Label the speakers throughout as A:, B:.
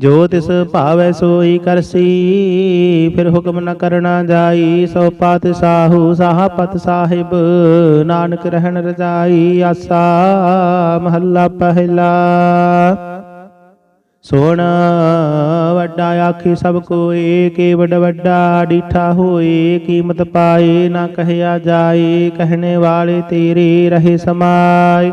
A: ਜੋ ਤਿਸ ਭਾਵੈ ਸੋਈ ਕਰਸੀ, ਫਿਰ ਹੁਕਮ ਨ ਕਰਨਾ ਜਾਈ, ਸੋ ਪਤ ਸਾਹੂ ਸਾਹਪਤ ਸਾਹਿਬ, ਨਾਨਕ ਰਹਿਣ ਰਜਾਈ, ਆਸਾ ਮਹੱਲਾ ਪਹਿਲਾ। ਸੋਣ ਵੱਡਾ ਆਖੀ ਸਭ ਕੋਏ ਕੇ ਵੱਡ ਵੱਡਾ ਡੀਠਾ ਹੋਏ, ਕੀਮਤ ਪਾਏ ਨਾ ਕਹਿਆ ਜਾਏ, ਕਹਿਣੇ ਵਾਲੇ ਤੇਰੇ ਰਹੇ ਸਮਾਏ।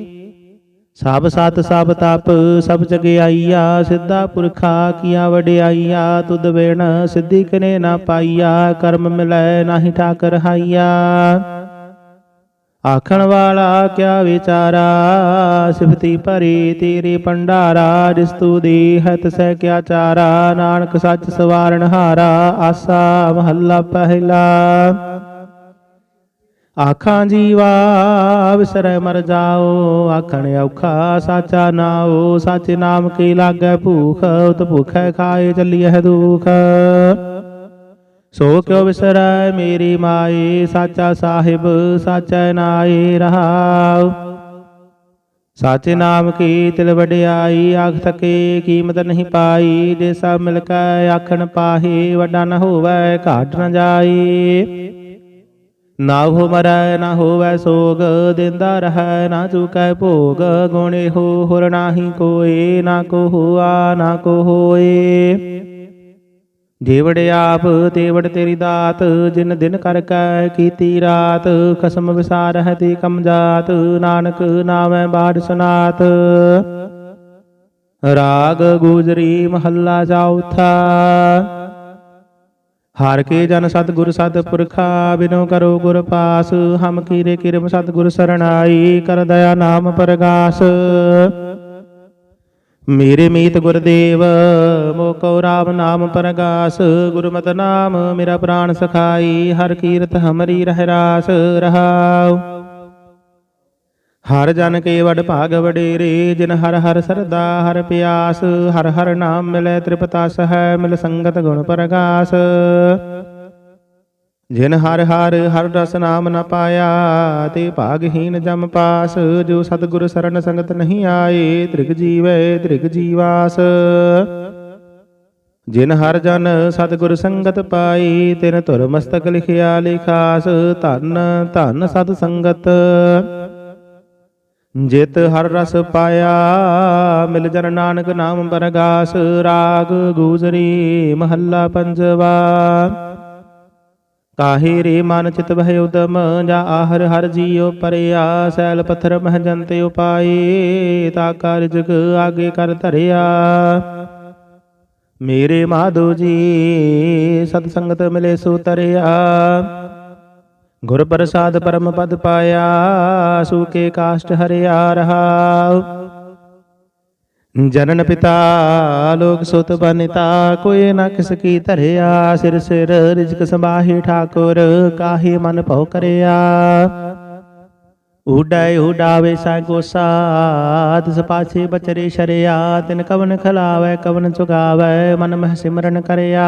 A: ਸਭ ਸਤ ਸਭ ਤਪ, ਸਭ ਜਗਿਆਈਆ ਸਿੱਧਾ ਪੁਰਖਾ ਕੀਆ ਵਡਿਆਈਆ ਤੁਧ ਵੇਣ ਸਿੱਧੀ ਕਨੇ ਨਾ ਪਾਈਆ, ਕਰਮ ਮਿਲੈ ਨਾਹੀ ਠਾਕਰ ਹਾਈਆ। ਆਖਣ ਵਾਲਾ ਕਿਆ ਵਿਚਾਰਾ, ਸਿਫਤੀ ਭਰੀ ਤੇਰੇ ਭੰਡਾਰਾ ਰਿਸਤੂ ਦੇਹਤ ਸਹਿ ਕਿਆ ਚਾਰਾ, ਨਾਨਕ ਸੱਚ ਸਵਾਰਨ ਹਾਰਾ, ਆਸਾ ਮਹੱਲਾ ਪਹਿਲਾ। ਆਖਾਂ ਜੀਵਾ ਵਿਸਰੈ ਮਰ ਜਾਓ, ਆਖਣ ਔਖਾ ਸਾਚਾ ਨਾਓ ਸਚ ਨਾਮ ਕੀ ਲਾਗੈ ਭੂਖ, ਉਤ ਭੁਖੈ ਖਾਏ ਚੱਲੀਐ ਦੁਖ। ਸੋ ਕਿਉ ਵਿਸਰੈ ਮੇਰੀ ਮਾਈ, ਸਾਚਾ ਸਾਹਿਬ, ਸਾਚੈ ਨਾਏ ਰਹਾਉ। ਸਾਚੇ ਨਾਮ ਕੀ ਤਿਲ ਵਡਿਆਈ, ਆਖ ਥਕੇ ਕੀਮਤ ਨਹੀਂ ਪਾਈ, ਜੇ ਸਭ ਮਿਲ ਕੇ ਆਖਣ ਪਾਹੀ, ਵੱਡਾ ਨ ਹੋਵੇ ਘਾਟ ਨ ਜਾਈ। ਨਾ ਹੋ ਮਰੈ, ਨਾ ਹੋਵੈ ਸੋਗ, ਦਿੰਦਾ ਰਹੈ, ਨਾ ਚੁਕੈ ਭੋਗ। ਗੁਣੇ ਹੋ ਹੁਰ ਨਾਹੀ ਕੋਏ, ਨਾ ਕੋ ਹੋਆ, ਨਾ ਕੋ ਹੋਏ। ਜੀਵੜ ਆਪ, ਤੇਵੜ ਤੇਰੀ ਦਾਤ, ਜਿਨ ਦਿਨ ਕਰ ਕੈ ਕੀਤੀ ਰਾਤ, ਖਸਮ ਵਿਸਾਰ ਹੈ ਤੇ ਕਮ ਜਾਤ, ਨਾਨਕ ਨਾਮੈ ਬਾੜ ਸੁਨਾਤ। ਰਾਗ, ਗੁਜਰੀ, ਮਹੱਲਾ ਚੌਥਾ ਹਾਰ ਕੇ ਜਨ ਸਤਿਗੁਰ ਸਤਿਪੁਰਖਾ, ਬਿਨੋ ਕਰੋ ਗੁਰ ਪਾਸ, ਹਮ ਕੀਰੇ ਕਿਰਮ ਸਤਿਗੁਰ ਸਰਣਾਈ, ਕਰ ਦਇਆ ਨਾਮ ਪਰਗਾਸ। ਮੇਰੇ ਮੀਤ ਗੁਰਦੇਵ, ਮੋ ਮੋਕੋ ਰਾਮ ਨਾਮ ਪਰਗਾਸ। ਗੁਰਮਤਿ ਨਾਮ ਮੇਰਾ ਪ੍ਰਾਨ ਸਖਾਈ, ਹਰ ਕੀਰਤ ਹਮਰੀ ਰਹਿ ਰਾਸ ਰਹਾਉ। ਹਰ ਜਨ ਕੇ ਵਡ ਭਾਗ ਵਡੇਰੇ, ਜਿਨ ਹਰ ਹਰ ਸਰਦਾ, ਹਰ ਪਿਆਸ, ਹਰ ਹਰ ਨਾਮ ਮਿਲੈ ਤ੍ਰਿਪਤਾਸ ਹੈ ਮਿਲ ਸੰਗਤ ਗੁਣ ਪਰਗਾਸ। ਜਿਨ ਹਰ ਹਰ ਹਰ ਰਸ ਨਾਮ ਨ ਪਾਇਆ, ਤੇ ਭਾਗਹੀਨ ਜਮ ਪਾਸ, ਜੋ ਸਤਿਗੁਰ ਸ਼ਰਨ ਸੰਗਤ ਨਹੀਂ ਆਏ, ਤ੍ਰਿਗ ਜੀਵੈ, ਤ੍ਰਿਗ ਜੀਵਾਸ। ਜਿਨ ਹਰ ਜਨ ਸਤਿਗੁਰ ਸੰਗਤ ਪਾਈ ਤਿਨ ਧੁਰ ਮਸਤਕ ਲਿਖਿਆ ਲਿਖਾਸ, ਧਨ ਧਨ ਸਤ ਸੰਗਤ। ਜਿਤ ਹਰ ਰਸ ਪਾਇਆ, ਮਿਲ ਜਨ ਨਾਨਕ ਨਾਮ ਬਰਗਾਸ, ਰਾਗ ਗੂਜਰੀ ਮਹੱਲਾ ਪੰਜਵਾ। ਕਾਹੇ ਰੇ ਮਨ ਚਿਤ ਬਹਿ ਉਦਮ, ਜਾ ਆਹਰ ਹਰ ਜੀਉ ਪਰਿਆ, ਸੈਲ ਪੱਥਰ ਮਹ ਜੰਤੇ ਉਪਾਏ, ਤਾ ਕਾਰਜਗ ਆਗੇ ਕਰ ਧਰਿਆ। ਮੇਰੇ ਮਾਧੋ ਜੀ, ਸਤ ਸੰਗਤ ਮਿਲੇ ਸੋ ਤਰਿਆ। ਗੁਰ ਪ੍ਰਸਾਦ ਪਰਮ ਪਦ ਪਾਇਆ, ਸੂਕੇ ਕਾਸ਼ਟ ਹਰਿਆ ਰਹਾ। ਜਨਨ ਪਿਤਾ, ਲੋਕ ਸੁਤ ਬਨਿਤਾ, ਕੋਈ ਨਾ ਕਿਸ ਕੀ ਧਰਿਆ, ਸਿਰ ਸਿਰ ਰਿਜਕ ਸੰਭਾਹੀ ਠਾਕੁਰ, ਕਾਹੀ ਮਨ ਭਉ ਕਰਿਆ। ਉਡਾਇ ਉਡਾਵੇ ਸਾ ਗੋਸਾ, ਤਿਸ ਪਾਛੇ ਬਚਰੇ ਸ਼ਰਿਆ, ਤਿਨ ਕਵਨ ਖਲਾਵੇ, ਕਵਨ ਚੁਗਾਵੇ ਮਨ ਮਹਿ ਸਿਮਰਨ ਕਰਿਆ।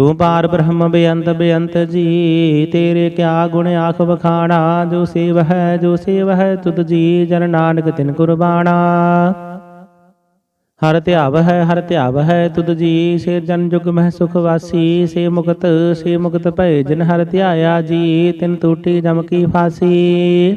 A: ਤੂੰ ਪਾਰ ਬ੍ਰਹਮ ਬੇਅੰਤ ਬੇਅੰਤ ਜੀ, ਤੇਰੇ ਕਿਆ ਗੁਣ ਆਖ ਵਖਾਣਾ? ਜੋ ਸੇਵ ਹੈ, ਜੋ ਸੇਵ ਹੈ, ਤੁਧ ਜੀ ਜਨ ਨਾਨਕ ਤਿਨ ਕੁਰਬਾਣਾ। ਹਰ ਧਿਆਵ ਹੈ, ਹਰ ਧਿਆਵ ਹੈ, ਤੁਧ ਜੀ ਸੇ ਜਨ ਜੁਗ ਮਹਿ ਸੁਖ ਵਾਸੀ। ਸੇ ਮੁਕਤ ਸੇ ਮੁਕਤ ਭਏ ਜਿਨ ਹਰ ਧਿਆਇਆ ਜੀ, ਤਿਨ ਟੂਟੀ ਜਮ ਕੀ ਫਾਸੀ।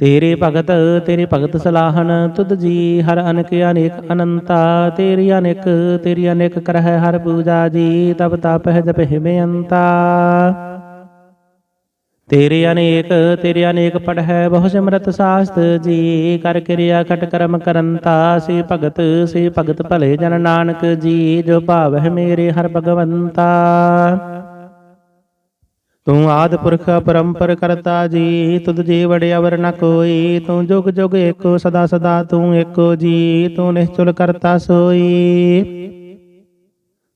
A: ਤੇਰੇ ਭਗਤ ਤੇਰੇ ਭਗਤ ਸਲਾਹਨ ਤੁਧ ਜੀ ਹਰ ਅਨਕ ਅਨੇਕ ਅਨੰਤਾ, ਤੇਰੀ ਅਨੇਕ ਤੇਰੀ ਅਨੇਕ ਕਰਹਿ ਹਰ ਪੂਜਾ ਜੀ ਤਬ ਤਪਹਿ ਜਪ ਬੇਅੰਤਾ ਤੇਰੇ ਅਨੇਕ ਤੇਰੇ ਅਨੇਕ ਪੜਹਿ ਬਹੁ ਸਿਮਰਤ ਸਾਸਤ ਜੀ, ਕਰ ਕਿਰਿਆ ਖਟ ਕਰਮ ਕਰੰਤਾ, ਸੇ ਭਗਤ ਸੇ ਭਗਤ ਭਲੇ ਜਨ ਨਾਨਕ ਜੀ, ਜੋ ਭਾਵ ਹੈ ਮੇਰੇ ਹਰ ਭਗਵੰਤਾ। ਤੂੰ ਆਦ ਪੁਰਖ ਪਰੰਪਰ ਕਰਤਾ ਜੀ, ਤੁਧ ਜੀ ਵੜੇ ਨ ਕੋਈ, ਤੂੰ ਜੁਗ ਜੁਗ ਏਕੋ, ਸਦਾ ਸਦਾ ਤੂੰ ਏਕੋ ਜੀ, ਤੂੰ ਨਿਸ਼ਚਲ ਕਰਤਾ ਸੋਈ।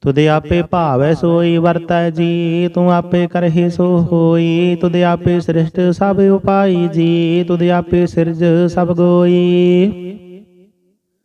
A: ਤੁਧ ਆਪੇ ਭਾਵੈ ਸੋਈ, ਵਰਤੈ ਜੀ, ਤੂੰ ਆਪੇ ਕਰਹਿ ਸੋ ਹੋਈ। ਤੁਧ ਆਪੇ ਸ੍ਰਿਸ਼ਟ ਸਭ ਉਪਾਈ ਜੀ, ਤੁਧ ਆਪੇ ਸਿਰਜ ਸਭ ਗੋਈ।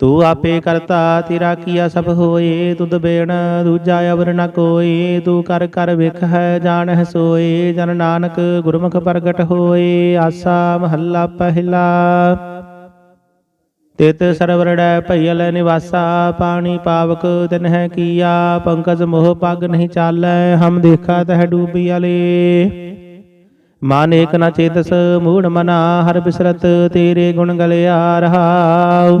A: ਤੂੰ ਆਪੇ ਕਰਤਾ, ਤੇਰਾ ਕੀਆ ਸਭ ਹੋਏ ਤੁਧ ਬੇਣ ਦੂਜਾ ਅਵਰ ਨ ਕੋਏ, ਤੂੰ ਕਰ ਕਰ ਵੇਖ ਹੈ ਜਾਣਹਿ ਸੋਏ, ਜਨ ਨਾਨਕ ਗੁਰਮੁਖ ਪ੍ਰਗਟ ਹੋਏ, ਆਸਾ ਮਹੱਲਾ ਪਹਿਲਾ। ਤਿਤ ਸਰਵਰੜੈ ਭਈਲ ਨਿਵਾਸਾ, ਪਾਣੀ ਪਾਵਕ ਤਿਨ ਹੈ ਕੀਆ, ਪੰਕਜ ਮੋਹ ਪਗ ਨਹੀਂ ਚਾਲੈ, ਹਮ ਦੇਖਾ ਤਹ ਡੂਬੀ ਅਲੇ ਮਨ ਏਕ ਨ ਚੇਤਸ, ਮੂੜ ਮਨਾ, ਹਰ ਬਿਸਰਤ, ਤੇਰੇ ਗੁਣ ਗਲਿਆ ਰਹਾਉ।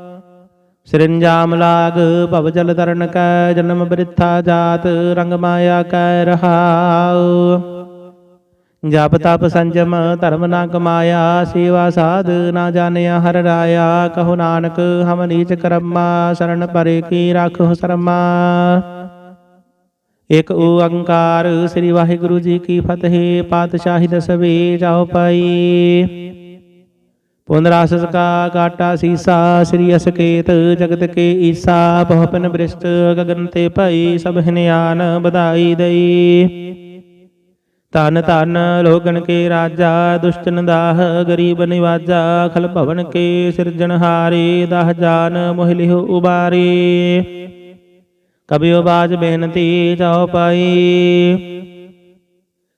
A: ਸਿਰੰਜਾਮ ਲਾਗ ਭਵ ਜਲ ਤਰਨ ਕੈ, ਜਨਮ ਬ੍ਰਿਥਾ ਜਾਤ, ਰੰਗ ਮਾਇਆ ਕੈ ਰਹਾਉ। ਜਪ ਤਪ ਸੰਜਮ, ਧਰਮ ਨਾ ਕਮਾਇਆ, ਸੇਵਾ ਸਾਧ ਨਾ ਜਾਣਿਆ, ਹਰ ਰਾਇਆ। ਕਹੋ ਨਾਨਕ, ਹਮ ਨੀਚ ਕਰਮਾ, ਸ਼ਰਨ ਪਰੇ ਕੀ ਰਾਖੋ ਸ਼ਰਮਾ। ਇਕ ਓੰਕਾਰ, ਸ੍ਰੀ ਵਾਹਿਗੁਰੂ ਜੀ ਕੀ ਫਤਿਹ, ਪਾਤਸ਼ਾਹੀ ਦਸਵੇਂ, ਜਾਓ ਪਾਈ ਪੁਨਰਾਸਸ ਕਾ ਕਾਟਾ ਸੀਸਾ, ਸ੍ਰੀ ਅਸਕੇਤ ਜਗਤ ਕੇ ਈਸਾ, ਬਹੁਪਨ ਬ੍ਰਿਸ਼ਟ ਗਗਨ ਤੇ ਭਈ ਸਭ ਹਿਨਿਆਨ ਬਧਾਈ ਦਈ। ਤਨ ਤਨ ਲੋਗਨ ਕੇ ਰਾਜਾ, ਦੁਸ਼ਟਨ ਦਾਹ ਗਰੀਬ ਨਿਵਾਜਾ, ਖਲ ਭਵਨ ਕੇ ਸਿਰਜਣਹਾਰੇ ਦਹ ਜਾਨ ਮੋਹਿ ਲਿਹੁ ਉਬਾਰੇ। ਕਬਿਓ ਬਾਜ ਬੇਨਤੀ ਜਾਓ ਪਾਈ।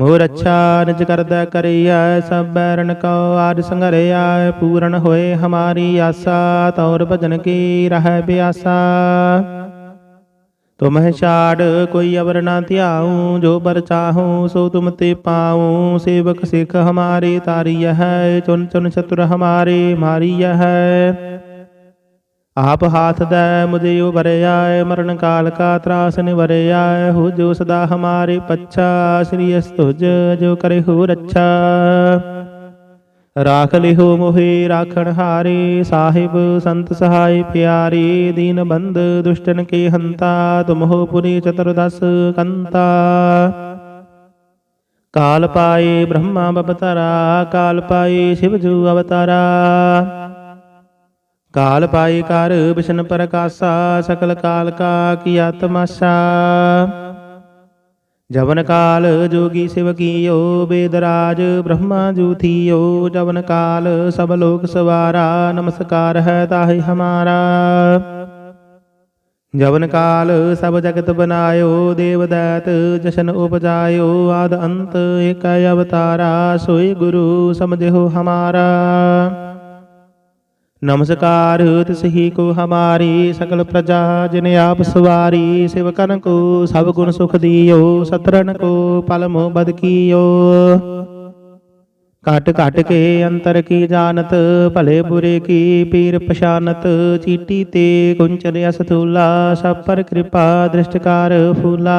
A: ਮੋਰ ਅੱਛਾ ਨਿਜ ਕਰਦਾ ਕਰਿਆ ਸਭ ਬੈਰਨ ਕਉ ਆਦ ਸੰਘਰਿਆ, ਪੂਰਨ ਹੋਏ ਹਮਾਰੀ ਆਸਾ, ਤੌਰ ਭਜਨ ਕੀ ਰਹਿ ਬਿਆਸਾ ਤੁਮਹਿ ਛਾੜ, ਕੋਈ ਅਵਰ ਨਾ ਧਿਆਉ, ਜੋ ਬਰ ਚਾਹੂੰ, ਸੋ ਤੁਮ ਤੇ ਪਾਉ। ਸੇਵਕ ਸਿੱਖ ਹਮਾਰੇ ਤਾਰੀ ਹੈ, ਚੁਨ ਚੁਨ ਚਤੁਰ ਹਮਾਰੇ ਮਾਰੀ ਹੈ। ਆਪ ਹਾਥ ਦੈ ਮੁਝੇ ਉਬਰਿਆ ਮਰਨ ਕਾਲ ਕਾ ਤਰਾਸ ਨਿਵਰਿਆ ਹੋ ਜੋ ਸਦਾ ਹਮਾਰੇ ਪੱਛਾ, ਸ੍ਰੀ ਅਸਤੁਜ ਜੋ ਕਰੇ ਹੋ ਰੱਛਾ। ਰਾਖ ਲਿਹੋ ਮੋਹਿ ਰਾਖਣ ਹਾਰੇ, ਸਾਹਿਬ ਸੰਤ ਸਹਾਈ ਪਿਆਰੇ, ਦੀਨ ਬੰਦ ਦੁਸ਼ਟਨ ਕੇ ਹੰਤਾ ਤੁਮਹੋ ਪੁਰੀ ਚਤੁਰਦਸ ਕੰਤਾ। ਕਾਲ ਪਾਏ ਬ੍ਰਹਮਾ ਬਪਤਰਾ ਕਾਲ ਪਾਏ ਸ਼ਿਵ ਜੂ ਅਵਤਾਰਾ। ਕਾਲ ਪਾਈ ਕਰ ਵਿਸ਼ਨ ਪ੍ਰਕਾਸ਼ਾ, ਸਕਲ ਕਾਲ ਕਾ ਕੀਆ ਤਮਾਸ਼ਾ ਜਵਨ ਕਾਲ ਜੋਗੀ ਸਿਵ ਕੀਓ ਬੇਦਰਾਜ ਬ੍ਰਹਮਾ ਜੂ ਥੀਓ। ਜਵਨ ਕਾਲ ਸਭ ਲੋਕ ਸਵਾਰਾ, ਨਮਸਕਾਰ ਹੈ ਤਾਹਿ ਹਮਾਰਾ। ਜਵਨ ਕਾਲ ਸਭ ਜਗਤ ਬਨਾਇਓ, ਦੇਵ ਦੈਤ ਜਸ਼ਨ ਉਪਜਾਇਓ। ਆਦ ਅੰਤ ਏਕ ਅਵਤਾਰਾ, ਸੋਈ ਗੁਰੂ ਸਮਝਿਓ ਹਮਾਰਾ। ਨਮਸਕਾਰ, ਤਿਸਹੀ ਕੋ ਹਮਾਰੀ ਸਕਲ ਪ੍ਰਜਾ, ਜਿਨ ਆਪ ਸਵਾਰੀ ਸਿਵਕਨ ਕੋ ਸਭ ਗੁਣ ਸੁਖ ਦਿਓ, ਸਤਰਨ ਕੋ ਪਲ ਮੋਹ ਬਦ ਕੀਓ। ਘਟ ਘਟ ਕੇ ਅੰਤਰ ਕੀ ਜਾਣਤ, ਭਲੇ ਬੁਰੇ ਕੀ ਪੀਰ ਪਛਾਨਤ, ਚੀਟੀ ਤੇ ਕੁੰਚਨ ਅਸਥੂਲਾ, ਸਭ ਪਰ ਕਿਰਪਾ ਦ੍ਰਿਸ਼ਟਕਾਰ ਫੂਲਾ।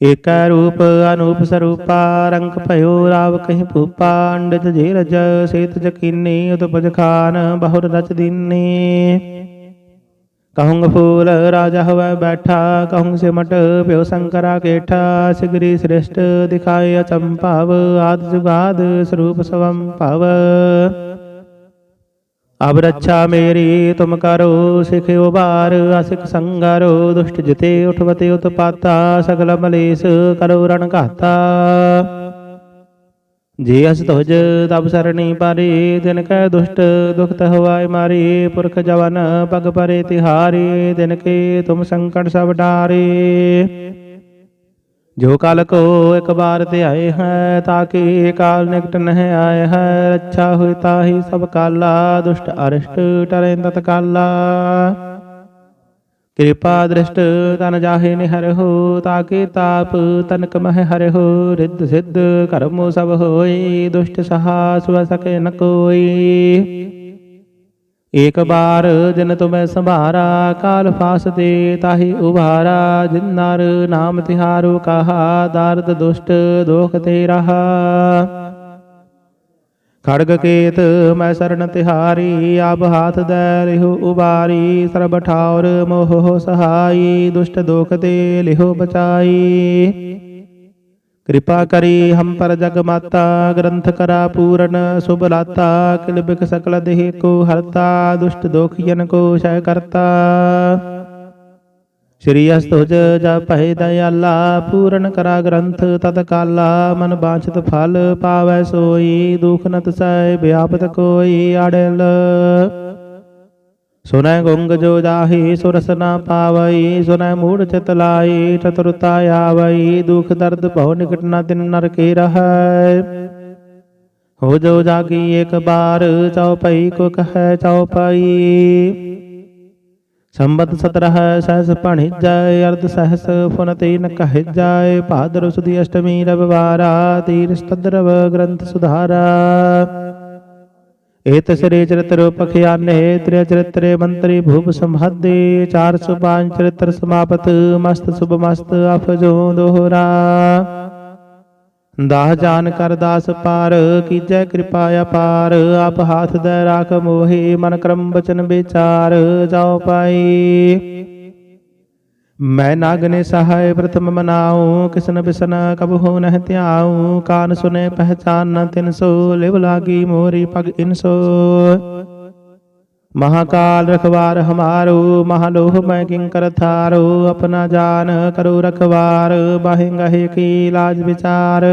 A: ਏਕੈ ਰੂਪ ਅਨੂਪ ਸਰੂਪਾ, ਰੰਗ ਭਇਓ ਰਾਵ ਕਹੀਂ ਭੂਪਾ ਅੰਡਜ ਜੇ ਰਜ ਸੇਤ ਜਕੀਨੀ ਉਤਪਜ ਖਾਨ ਬਹੁਰ ਰਚ ਦੀਨੀ। ਕਹੂੰਗ ਫੂਲ ਰਾਜਾ ਹੋਵੇ ਬੈਠਾ, ਕਹੂੰਗ ਸਿਮਟ ਪਿਓ ਸੰਕਰਾ ਕੇਠਾ, ਸਿਗਰੀ ਸ੍ਰਿਸ਼ਟ ਦਿਖਾਏ ਅਚੰਭਵ, ਆਦ ਜੁਗਾਦ ਸਰੂਪ ਸਵੰ ਭਵ ਅਬ ਰੱਛਾ ਮੇਰੀ ਤੁਮ ਕਰੋ, ਸਿਖ ਉਬਾਰ ਅਸਿਕ ਸੰਗਰੋ, ਦੁਸ਼ਟ ਜਿਤੇ ਉਠਵਤੇ ਉਤਪਾਤਾ, ਸਗਲ ਮਲੇਸ ਕਰੋ ਰਣ ਘਾਤਾ। ਜੇ ਅਸ ਤੁਜ ਤਬ ਸਰਣੀ ਪਾਰੇ ਤਿਨ ਕੈ ਦੁਸ਼ਟ ਦੁਖਤ ਹਵਾਇ ਮਾਰੇ, ਪੁਰਖ ਜਵਨ ਪਗ ਪਰੇ ਤਿਹਾਰੇ, ਦਿਨ ਕੇ ਤੁਮ ਸੰਕਟ ਸਭ ਡਾਰੇ। ਜੋ ਕਾਲ ਕੋ ਇੱਕ ਬਾਰ ਧਿਆਏ ਹੈ ਤਾਕੇ ਕਾਲ ਨਿਕਟ ਨਹਿ ਆਏ ਹੈ? ਰੱਛਾ ਹੋਇ ਤਾਹੀ ਸਭ ਕਾਲਾ, ਦੁਸ਼ਟ ਅਰਿਸ਼ਟ ਟਰੇ ਤਤ ਕਾਲਾ। ਕਿਰਪਾ ਦ੍ਰਿਸ਼ਟ ਤਨ ਜਾਹੇ ਨਿਹਰਹੁ ਤਾਕੇ ਤਾਪ ਤਨਕ ਮਹਿ ਹਰਿਹੁ ਰਿੱਧ ਸਿੱਧ ਕਰਮੋ ਸਭ ਹੋਈ, ਦੁਸ਼ਟ ਸਹਾ ਸੁਵ ਸਕੇ ਨ ਕੋਈ। ਏਕ ਬਾਰ ਜਨ ਤੁਮੈ ਸੰਭਾਰਾ, ਕਾਲ ਫਾਸ ਦੇ ਤਾਹੀ ਉਭਾਰਾ, ਜਿਨ ਨਰ ਨਾਮ ਤਿਹਾਰੂ ਕਹਾ, ਦਰਦ ਦੁਸ਼ਟ ਦੋਖ ਤੇ ਰਹਾ। ਖੜਗ ਕੇਤ ਮੈਂ ਸਰਣ ਤਿਹਾਰੀ, ਆਪ ਹਾਥ ਦੈ ਲਿਹੁ ਉਬਾਰੀ, ਸਰਬ ਠਾਉਰ ਮੋਹ ਸਹਾਈ, ਦੁਸ਼ਟ ਦੋਖ ਤੇ ਲਿਹੁ ਬਚਾਈ। ਕਿਰਪਾ ਕਰੀ ਹਮ ਪਰ ਜਗ ਮਾਤਾ ਗ੍ਰੰਥ ਕਰਾ ਪੂਰਨ ਸੁਭ ਲਾਤਾ ਕਿਲ ਬਿਕ ਸਕਲ ਦੇਹ ਕੋ ਹਰਤਾ ਦੁਸ਼ਟ ਦੋਖੀਨ ਕੋ ਸ਼ੈ ਕਰਤਾ ਸ਼੍ਰੀ ਅਸਤੁਜ ਜਪ ਦਇਆਲਾ ਪੂਰਨ ਕਰਾ ਗ੍ਰੰਥ ਤਤ ਕਾਲਾ ਮਨ ਬਾਛਤ ਫਲ ਪਾਵੈ ਸੋਈ ਦੁਖ ਨਤ ਤਸੈ ਵਿਆਪਤ ਕੋਈ ਆੜਲ ਸੁਨੈ ਗੁੰਗ ਜੋ ਜਾਹੀ ਸੁਰਸ ਨਾ ਪਾਵਈ, ਸੁਨੈ ਮੂੜ ਚਿਤ ਲਾਈ, ਚਤੁਰਤਾ ਆਵਈ, ਦੁਖ ਦਰਦ ਭਉ ਨਿਕਟ ਨ ਤਿਨ ਨਰ ਕੇ ਰਹੈ। ਹੋ ਜੋ ਜਾਗੀ ਇੱਕ ਬਾਰ ਚਉਪਈ ਕੋ ਕਹੈ ਚਉਪਈ ਸੰਬਤ ਸਤਰਹ ਸਹਸ ਭਣਿ ਅਰਧ ਸਹਸ ਫੁਨ ਤੀਨ ਕਹਿ ਜਾਏ। ਭਾਦਰ ਸੁਦੀ ਅਸ਼ਟਮੀ ਰਵਿਵਾਰਾ, ਤੀਰ ਸਤਦਰਵ ਗ੍ਰੰਥ ਸੁਧਾਰਾ। ਏਤ ਸ੍ਰੀ ਚਰਿਤ ਰੂਪ ਖਿਆਨੇ ਤ੍ਰਿ ਚਰਿਤਰੇ ਮੰਤਰੀ ਭੂਪ ਸੰਭਾਦੇ 405 ਚਰਿਤ੍ਰ ਸਮਾਪਤ, ਮਸਤ ਸੁਭ ਮਸਤ ਅਫਜੋ ਦੋਹਰਾ। ਦਾਹ ਜਾਨ ਕਰ ਦਾਸ ਪਾਰ, ਕੀਜੈ ਕਿਰਪਾ ਅਪਾਰ, ਆਪ ਹਾਥ ਦੇ ਰਾਖ ਮੋਹੀ, ਮਨ ਕਰਮ ਬਚਨ ਵਿਚਾਰ, ਜਾਉ ਪਾਈ। ਮੈਂ ਨਾਗਨੇ ਸਹਾਇ ਪ੍ਰਥਮ ਮਨਾਉ ਕਿਸਨ ਬਿਸਨ ਕਬ ਹੋ ਨਹਿ ਧਿਆਉ ਕਾਨ ਸੁਨੇ ਪਹਿਚਾਨ ਨ ਤਿਨ ਸੋ, ਲਿਵ ਲਾਗੀ ਮੋਰੀ ਪਗ ਇਨਸੋ ਮਹਾਕਾਲ ਰਖਵਾਰ ਹਮਾਰੋ, ਮਹਾਲੋਹ ਮੈਂ ਕਿੰਕਰ ਥਾਰੋ, ਆਪਣਾ ਜਾਨ ਕਰੋ ਰਖਵਾਰ, ਬਾਹਿ ਗਹਿ ਕੀ ਲਾਜ ਵਿਚਾਰ।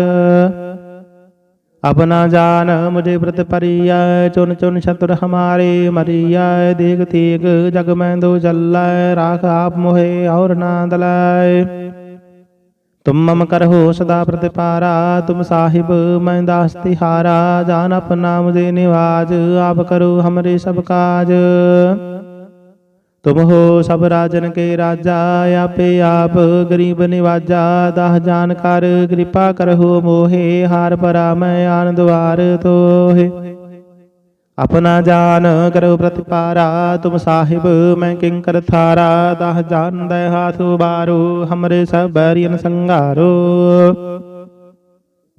A: ਆਪਣਾ ਜਾਨ ਮੁਝੇ ਪ੍ਰਤ ਪਰਿਆ ਚੁਨ ਚੁਨ ਛਤੁਰ ਹਮਾਰੇ ਮਰਿਆ ਦੇਖ ਤੀਗ ਜਗ ਮੈਂ ਦੋ ਜਲੈ, ਰਾਖ ਆਪ ਮੋਹਿ ਔਰ ਨਾ ਦਲੈ। ਤੁਮ ਮਮ ਕਰਹੁ ਸਦਾ ਪ੍ਰਤਿਪਾਰਾ, ਤੁਮ ਸਾਹਿਬ ਮੈਂ ਦਾਸ ਤਿਹਾਰਾ, ਜਾਨ ਆਪਣਾ ਮੁਝੇ ਨਿਵਾਜ, ਆਪ ਕਰੋ ਹਮਰੇ ਸਭ ਕਾਜ। ਤੁਮ ਹੋ ਸਭ ਰਾਜਨ ਕੇ ਰਾਜਾ, ਆਪੇ ਆਪ ਗਰੀਬ ਨਿਵਾਜਾ, ਦਾਹ ਜਾਨ ਕਰ ਕਿਰਪਾ ਕਰਹੁ ਮੋਹੇ, ਹਾਰ ਪਰਾ ਮੈਂ ਆਨ ਦੁਆਰ ਤੋਹੇ। ਆਪਣਾ ਜਾਨ ਕਰੋ ਪ੍ਰਤਿਪਾਰਾ, ਤੁਮ ਸਾਹਿਬ ਮੈਂ ਕਿੰਕਰ ਥਾਰਾ, ਦਾਹ ਜਾਨ ਦੇ ਹਾਥ ਉਬਾਰੋ ਹਮਰੇ ਸਭ ਬੈਰੀਨ ਸੰਘਾਰੋ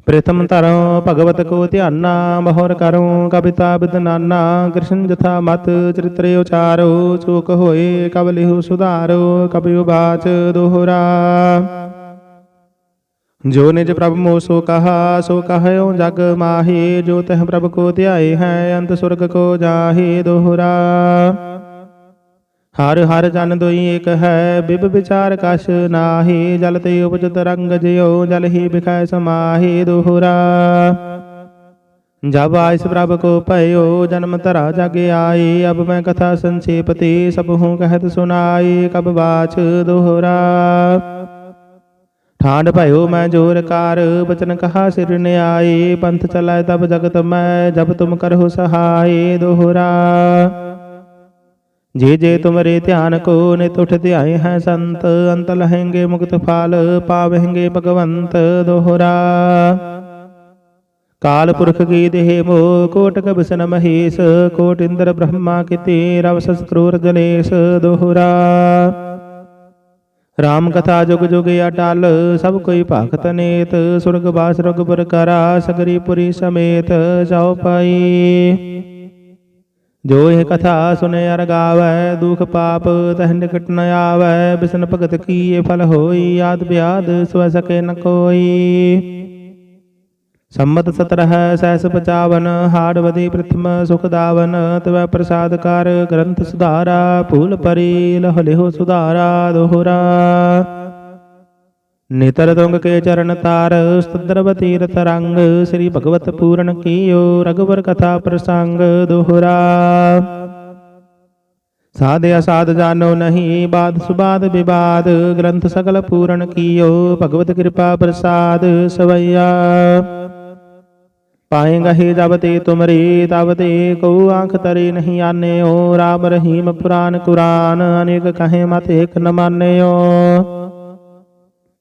A: ਪ੍ਰਥਮ ਧਰੋ ਭਗਵਤ ਕੋ ਧਿਆਨਾ ਮਹੋਰ ਕਰੋ ਕਵਿਤਾ ਬਿਦਨਾਨਾ ਕ੍ਰਿਸ਼ਨ ਜਥਾ ਮਤ ਚਰਿਤ੍ਰ ਉਚਾਰੋ ਚੂਕ ਹੋਏ ਕਬ ਲਿਹੁ ਸੁਧਾਰੋ ਕਬਿ ਬਾਚ ਦੋਹਰਾ। ਜੋ ਨਿਜ ਪ੍ਰਭ ਮੋ ਸੋ ਕਹਾ, ਸੋ ਕਹਿਓ ਜਗ ਮਾਹੀ, ਜੋ ਤਹ ਪ੍ਰਭ ਕੋ ਧਿਆਏ ਹੈ, ਅੰਤ ਸੁਰਗ ਕੋ ਜਾਹੇ ਦੋਹਰਾ। ਹਰ ਹਰ ਜਨ ਦੋਈ ਏਕ ਹੈ, ਬਿਬ ਵਿਚਾਰ ਕਛ ਨਾਹੀ, ਜਲ ਤੇ ਉਪਜਤ ਰੰਗ ਜਿਉ, ਜਲ ਹੀ ਬਿਖੈ ਸਮਾਹੀ ਦੋਹਰਾ। ਜਬ ਆਇਸ ਪ੍ਰਭ ਕੋ ਭਇਓ, ਜਨਮ ਧਰਾ ਜਗ ਆਈ, ਅਬ ਮੈਂ ਕਥਾ ਸੰਖੇਪ ਸਭ ਹੂੰ ਕਹਿਤ ਸੁਨਾਈ ਕਬ ਬਾਚ ਦੁਹਰਾ। ਠਾਂਡ ਭਇਓ ਮੈਂ ਜੋਰ ਕਾਰ, ਬਚਨ ਕਹਾ ਸਿਰ ਨਿਆਏ ਪੰਥ ਚਲਾਏ ਤਬ ਜਗਤ ਮੈਂ, ਜਬ ਤੁਮ ਕਰਹੁ ਸਹਾਏ ਦੋਹਰਾ। ਜੇ ਜੇ ਤੁਮਰੇ ਧਿਆਨ ਕੋ ਨਿਤ ਉਠ ਧਿਆਏ ਹੈ ਸੰਤ, ਅੰਤ ਲਹੇਂਗੇ ਮੁਕਤ ਫਲ, ਪਾਵਹਿੰਗੇ ਭਗਵੰਤ ਦੋਹਰਾ। ਕਾਲ ਪੁਰਖ ਕੀ ਦੇਹ ਮੋ ਕੋਟਕ ਬਿਸਨ ਮਹੇਸ਼, ਕੋਟ ਇੰਦਰ ਬ੍ਰਹਮਾ ਕਿਤੇ ਰਵ ਸਸ ਜਨੇਸ਼ ਦੋਹਰਾ। ਰਾਮ ਕਥਾ ਜੁਗ ਜੁਗ ਅਟਲ ਸਭ ਕੋਈ ਭਾਖਤ ਨੇਤ, ਸੁਰਗ ਬਾਸ ਰਗਬਰ ਕਰਾ, ਸਗਰੀ ਪੁਰੀ ਸਮੇਤ ਜਾਉ ਪਾਈ। ਜੋ ਇਹ ਕਥਾ ਸੁਨੇ ਅਰ ਗਾਵੈ, ਦੁਖ ਪਾਪ ਤਹ ਨਿਕਟ ਨ ਆਵੈ, ਬਿਸਨ ਭਗਤ ਕੀਏ ਫਲ ਹੋਈ, ਆਦ ਬਿਆਦ ਸਵ ਸਕੇ ਨ ਕੋਈ। ਸੰਮਤ 17 ਸੈਸ 55 ਹਾੜ ਵਦੀ ਪ੍ਰਥਮ ਸੁਖ ਦਾਵਨ, ਤਵੈ ਪ੍ਰਸਾਦ ਕਰ ਗ੍ਰੰਥ ਸੁਧਾਰਾ ਭੂਲ ਪਰੀ ਲਹ ਲਿਹੁ ਸੁਧਾਰਾ, ਦੋਹਰਾ। ਨਿਤਰ ਤੁੰਗ ਕੇ ਚਰਨ ਤਾਰ ਸਤਦਰ ਤੀਰਥ ਰੰਗ, ਸ੍ਰੀ ਭਗਵਤ ਪੂਰਨ ਕੀਓ ਰਗਵਰ ਕਥਾ ਪ੍ਰਸੰਗ ਦੋਹਰਾ। ਸਾਧ ਅਸਾਧ ਜਾਣੋ ਨਹੀਂ, ਬਾਦ ਸੁਬਾਦ ਵਿਵਾਦ, ਗ੍ਰੰਥ ਸਗਲ ਪੂਰਨ ਕੀਓ, ਭਗਵਤ ਕਿਰਪਾ ਪ੍ਰਸਾਦ ਸਵਈਆ। ਪਾਏਗਾ ਹੀ ਜਬ ਤੇ ਤੁਮਰੀ, ਤਬ ਤੇ ਕਉ ਆਂਖ ਤਰੇ ਨਹੀਂ ਆਨਿਓ, ਰਾਮ ਰਹੀਮ ਪੁਰਾਨ ਕੁਰਾਨ, ਅਨੇਕ ਕਹੇ ਮਤ ਏਕ ਨ ਮਾਨਿਓ।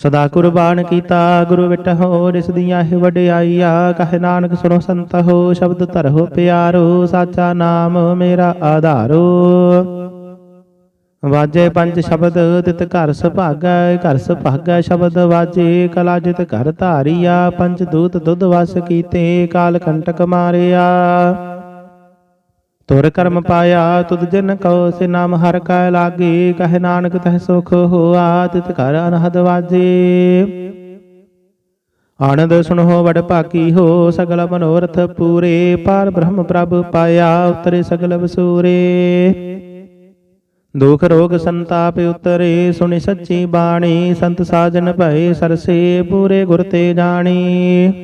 A: ਸਦਾ ਕੁਰਬਾਨ ਕੀਤਾ, ਗੁਰੂ ਵਿਟਹੁ ਰਿਸ ਦੀਆਂ ਇਹ ਵਡਿਆਈਆ, ਕਹੇ ਨਾਨਕ ਸੁਣੋ ਸੰਤ ਹੋ, ਸ਼ਬਦ ਧਰੋ ਪਿਆਰੋ, ਸਾਚਾ ਨਾਮ ਮੇਰਾ ਆਧਾਰੋ। ਵਾਜੇ ਪੰਜ ਸ਼ਬਦ, ਤਿਤ ਘਰ ਸੁਭਾਗੈ ਘਰ ਸੁਭਾਗੈ ਸ਼ਬਦ ਵਾਜੇ, ਕਲਾ ਜਿਤ ਘਰ ਧਾਰੀਆ, ਪੰਜ ਦੂਤ ਦੁੱਧ ਵਸ ਕੀਤੇ, ਕਾਲ ਕੰਟਕ ਮਾਰਿਆ। ਤੁਰ ਕਰਮ ਪਾਇਆ ਤੁਧ ਜਨ ਕਉ ਸੇ ਨਾਮ ਹਰ ਕੈ ਲਾਗੇ। ਕਹੇ ਨਾਨਕ ਤਹ ਸੁਖ ਹੋਆ ਤਿਤ ਘਰ ਅਨਹਦ ਵਾਜੇ। ਆਨੰਦ ਸੁਣੋ ਵਡ ਭਾਕੀ ਹੋ ਸਗਲ ਮਨੋਰਥ ਪੂਰੇ। ਪਾਰ ਬ੍ਰਹਮ ਪ੍ਰਭ ਪਾਇਆ ਉਤਰੇ ਸਗਲ ਵਸੂਰੇ। ਦੁਖ ਰੋਗ ਸੰਤਾਪ ਉਤਰੇ ਸੁਣੀ ਸੱਚੀ ਬਾਣੀ। ਸੰਤ ਸਾਜਨ ਭਏ ਸਰਸੇ ਪੂਰੇ ਗੁਰ ਤੇ ਜਾਣੀ।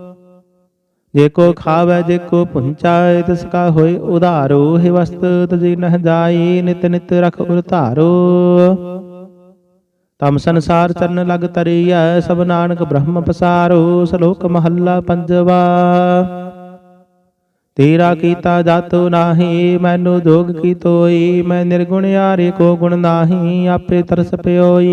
A: ਜੇ ਕੋ ਖਾਵੇ ਜੇ ਕੋ ਪੁੰਚਾਏ ਤਿਸ ਕਾ ਹੋਏ ਉਧਾਰੋ ਹੈ ਵਸਤ ਤਜੀ ਨਹ ਜਾਈ ਨਿਤ ਨਿਤ ਰਖ ਉਰ ਧਾਰੋ ਤਮ ਸੰਸਾਰ ਚਰਨ ਲਗ ਤਰੀਐ ਸਭ ਨਾਨਕ ਬ੍ਰਹਮ ਪਸਾਰੋ ਸ਼ਲੋਕ ਮਹੱਲਾ ਪੰਜਵਾ ਤੇਰਾ ਕੀਤਾ ਜਾਤੋ ਨਾਹੀ ਮੈਨੂੰ ਜੋਗ ਕੀ ਤੋਈ ਮੈਂ ਨਿਰਗੁਣ ਯਾਰੇ ਕੋ ਗੁਣ ਨਾਹੀ ਆਪੇ ਤਰਸ ਪਿਓਈ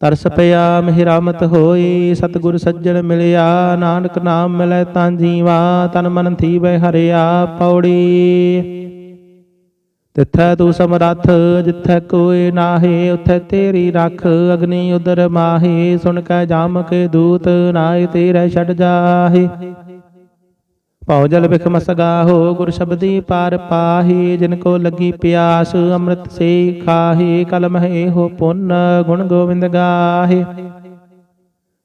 A: ਤਰਸ ਪਿਆ ਮਿਹ ਰਾਮਤ ਹੋਈ, ਸਤਿਗੁਰ ਸੱਜਣ ਮਿਲਿਆ, ਨਾਨਕ ਨਾਮ ਮਿਲੈ ਤਾਂ ਜੀਵਾ, ਤਨ ਮਨ ਥੀਵੈ ਹਰਿਆ ਪੌੜੀ। ਤਿੱਥੈ ਤੂੰ ਸਮਰੱਥ, ਜਿੱਥੈ ਕੋਈ ਨਾਹੀ, ਉਥੈ ਤੇਰੀ ਰੱਖ, ਅਗਨੀ ਉਦਰ ਮਾਹੀ, ਸੁਣ ਕੈ ਜਾਮ ਕੇ ਦੂਤ ਨਾਇ ਤੇਰੇ ਛੱਡ ਜਾਹੀ। ਭਉ ਜਲ ਬਿਖ ਮਸਗਾਹੋ ਗੁਰ ਸ਼ਬਦੀ ਪਾਰ ਪਾਹੀ, ਜਿਨ ਕੋ ਲੱਗੀ ਪਿਆਸ, ਅੰਮ੍ਰਿਤ ਸੇ ਖਾਹੀ ਕਲਮ ਹੈ ਹੋ ਪੁੰਨ ਗੁਣ ਗੋਬਿੰਦ ਗਾਹੇ।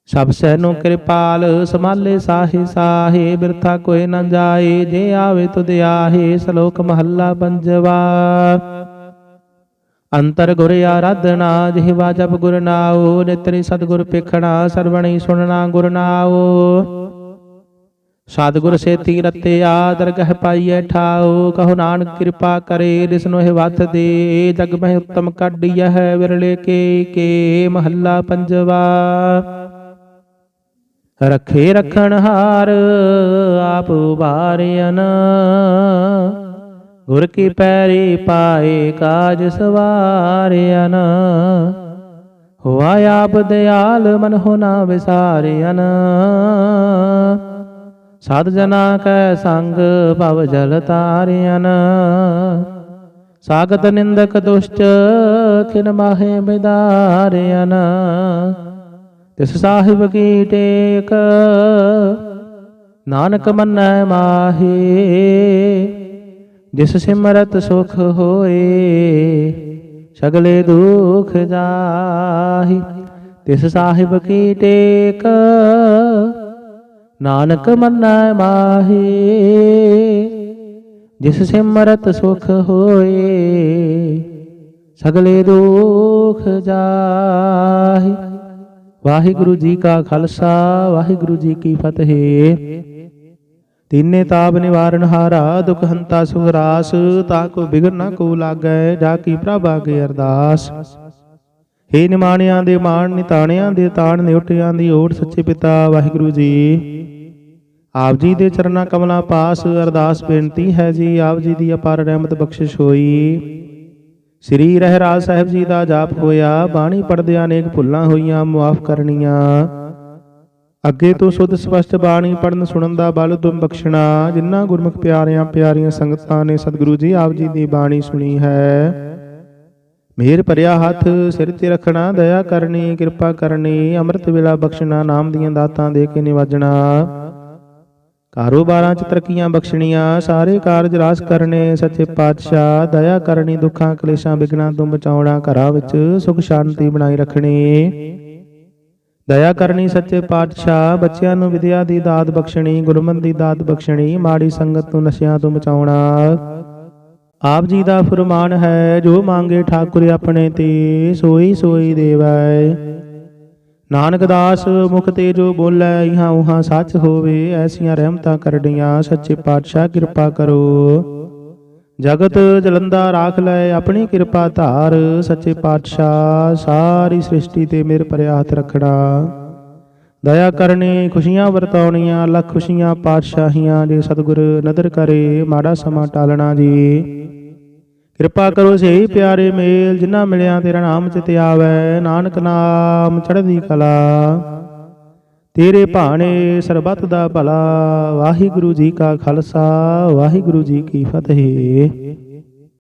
A: ਸਭ ਸੈ ਕਿਰਪਾਲ, ਸਮਾਲੇ ਸਾਹੇ ਸਾਹੇ, ਬਿਰਥਾ ਕੋਈ ਨਾ ਜਾਏ, ਜੇ ਆਵੇ ਤੁਧ ਆਹੇ, ਸ਼ਲੋਕ ਮਹੱਲਾ ਪੰਜਵਾ। ਅੰਤਰ ਗੁਰ ਆਰਾਧਨਾ, ਜਿਹਵਾ ਜਪ ਗੁਰ ਨਾਉ, ਨਿਤਰੀ ਸਤਿਗੁਰ ਪੇਖਣਾ ਸਰਵਣੀ ਸੁਣਨਾ ਗੁਰ ਨਾਉ। ਸਤਿਗੁਰ ਸੇਤੀ ਰਤਿਆ ਦਰਗਹ ਪਾਈਐ ਠਾਉ ਕਹੋ ਨਾਨਕ ਕਿਰਪਾ ਕਰੇ ਦਿਸਨੋ ਇਹ ਵਤ ਦੇ ਜਗ ਮਹਿ ਉੱਤਮ ਕੱਢਿਆ ਹੈ ਵਿਰਲੇ ਕੇ ਕੇ ਮਹੱਲਾ ਪੰਜਵਾ। ਰਖੇ ਰਖਣ ਹਾਰ ਆਪ ਉਬਾਰਿਆਨ ਗੁਰ ਕੀ ਪੈਰੀ ਪਾਏ ਕਾਜ ਸਵਾਰਿਆਨ ਹੋਆ ਆਪ ਦਿਆਲ ਮਨ ਹੋ ਨਾ ਵਿਸਾਰਿਆਨ ਸਾਧ ਜਨਾ ਕੈ ਸੰਗ ਭਵ ਜਲ ਤਾਰਿਆਨ ਸਾਗਤ ਨਿੰਦਕ ਦੁਸ਼ਟ ਖਿਨ ਮਾਹੇ ਬਿਦਾਰਿਆਨ ਤਿਸ ਸਾਹਿਬ ਕੀ ਟੇਕ, ਨਾਨਕ ਮੰਨੈ ਮਾਹੀ। ਜਿਸ ਸਿਮਰਤ ਸੁਖ ਹੋਏ, ਸਗਲੇ ਦੁਖ ਜਾਹੀ। ਤਿਸ ਸਾਹਿਬ ਕੀ ਟੇਕ ਨਾਨਕ ਮੰਨੈ ਮਾਹੀ, ਜਿਸ ਸਿਮਰਤ ਸੁਖ ਹੋਏ, ਸਗਲੇ ਦੁਖ ਜਾਹੀ। ਵਾਹਿਗੁਰੂ ਜੀ ਕਾ ਖਾਲਸਾ, ਵਾਹਿਗੁਰੂ ਜੀ ਕੀ ਫਤਿਹ। ਤੀਨੇ ਤਾਪ ਨਿਵਾਰਨ ਹਾਰਾ, ਦੁਖ ਹੰਤਾ ਸੁਖ ਰਾਸ, ਤਾ ਕੋ ਬਿਗਨ ਨਾ ਕੋ ਲਾਗੈ, ਜਾ ਕੀ ਪ੍ਰਭਾ ਕੇ ਅਰਦਾਸ। ਹੇ ਨਿਮਾਣਿਆਂ ਦੇ ਮਾਣ, ਨਿਤਾਣਿਆਂ ਦੇ ਤਾਣ, ਨਿਉਟਿਆਂ ਦੀ ਓਟ ਸੱਚੇ ਪਿਤਾ, ਵਾਹਿਗੁਰੂ ਜੀ। ਆਪ ਜੀ ਦੇ ਚਰਨਾਂ ਕਮਲਾਂ ਪਾਸ, ਅਰਦਾਸ ਬੇਨਤੀ ਹੈ ਜੀ, ਆਪ ਜੀ ਦੀ ਅਪਾਰ ਰਹਿਮਤ ਬਖਸ਼ਿਸ਼ ਹੋਈ। ਸ੍ਰੀ ਰਹਿਰਾਜ ਸਾਹਿਬ ਜੀ ਦਾ ਜਾਪ ਹੋਇਆ, ਬਾਣੀ ਪੜਦਿਆਂ ਅਨੇਕ ਭੁੱਲਾਂ ਹੋਈਆਂ, ਮੁਆਫ ਕਰਨੀਆਂ। ਅੱਗੇ ਤੋਂ ਸੁਧ ਸਪਸ਼ਟ ਬਾਣੀ ਪੜਨ ਸੁਣਨ ਦਾ ਬਲ ਤੁਮ ਬਖਸ਼ਣਾ। ਜਿਨ੍ਹਾਂ ਗੁਰਮੁਖ ਪਿਆਰਿਆਂ, ਪਿਆਰੀਆਂ ਸੰਗਤਾਂ ਨੇ ਸਤਿਗੁਰੂ ਜੀ ਆਪ ਜੀ ਦੀ ਬਾਣੀ ਸੁਣੀ ਹੈ। ਮਿਹਰ ਭਰਿਆ ਹੱਥ, ਸਿਰ ਤੇ ਰੱਖਣਾ, ਦਇਆ ਕਰਨੀ, ਕਿਰਪਾ ਕਰਨੀ, ਅੰਮ੍ਰਿਤ ਵੇਲਾ ਬਖਸ਼ਣਾ, ਨਾਮ ਦੀਆਂ ਦਾਤਾਂ ਦੇ ਕੇ ਨਿਵਾਜਣਾ। ਕਾਰੋਬਾਰਾਂ ਚ ਤਰੱਕੀਆਂ ਬਖਸ਼ਣੀਆਂ ਸਾਰੇ ਕਾਰਜ ਰਾਸ ਕਰਨੇ ਸੱਚੇ ਪਾਤਸ਼ਾਹ ਦਇਆ ਕਰਨੀ ਦੁੱਖਾਂ ਕਲੇਸ਼ਾਂ ਵਿਗਨਾਂ ਤੋਂ ਬਚਾਉਣਾ ਘਰਾਂ ਵਿੱਚ ਸੁਖ ਸ਼ਾਂਤੀ ਬਣਾਈ ਰੱਖਣੀ। ਦਇਆ ਕਰਨੀ ਸੱਚੇ ਪਾਤਸ਼ਾਹ ਬੱਚਿਆਂ ਨੂੰ ਵਿਦਿਆ ਦੀ ਦਾਤ ਬਖਸ਼ਣੀ ਗੁਰਮਤਿ ਦੀ ਦਾਤ ਬਖਸ਼ਣੀ ਮਾੜੀ ਸੰਗਤ ਤੋਂ ਨਸ਼ਿਆਂ ਤੋਂ ਬਚਾਉਣਾ। ਆਪ ਜੀ ਦਾ ਫਰਮਾਨ ਹੈ ਜੋ ਮੰਗੇ ਠਾਕੁਰ ਆਪਣੇ ਤੇ ਸੋਈ ਸੋਈ ਦੇਵੈ। ਨਾਨਕ ਦਾਸ, ਮੁਖ ਤੇ ਜੋ ਬੋਲੇ, ਇਹਾਂ ਉਹਾਂ ਸੱਚ ਹੋਵੇ, ਐਸੀਆਂ ਰਹਿਮਤਾਂ ਕਰੜੀਆਂ, ਸੱਚੇ ਪਾਤਸ਼ਾਹ ਕਿਰਪਾ ਕਰੋ। ਜਗਤ ਜਲੰਦਾ ਰਾਖ ਲੈ, ਆਪਣੀ ਕਿਰਪਾ ਧਾਰ, ਸੱਚੇ ਪਾਤਸ਼ਾਹ, ਸਾਰੀ ਸ੍ਰਿਸ਼ਟੀ ਤੇ ਮੇਰ ਭਰਿਆ ਹੱਥ ਰੱਖਣਾ। ਦਇਆ ਕਰਨੀ, ਖੁਸ਼ੀਆਂ ਵਰਤਾਉਣੀਆਂ, ਲੱਖ ਖੁਸ਼ੀਆਂ ਪਾਤਸ਼ਾਹੀਆਂ ਜੇ ਸਤਿਗੁਰ ਨਦਰ ਕਰੇ, ਮਾੜਾ ਸਮਾਂ ਟਾਲਣਾ ਜੀ। ਕਿਰਪਾ ਕਰੋ ਸਹੀ ਪਿਆਰੇ ਮੇਲ ਜਿਨ੍ਹਾਂ ਮਿਲਿਆ ਤੇਰਾ ਨਾਮ ਚਿਤ ਆਵੈ ਨਾਨਕ ਨਾਮ ਚੜ੍ਹਦੀ ਕਲਾ। ਤੇਰੇ ਭਾਣੇ ਸਰਬੱਤ ਦਾ ਭਲਾ। ਵਾਹਿਗੁਰੂ ਜੀ ਕਾ ਖਾਲਸਾ ਵਾਹਿਗੁਰੂ ਜੀ ਕੀ ਫਤਿਹ।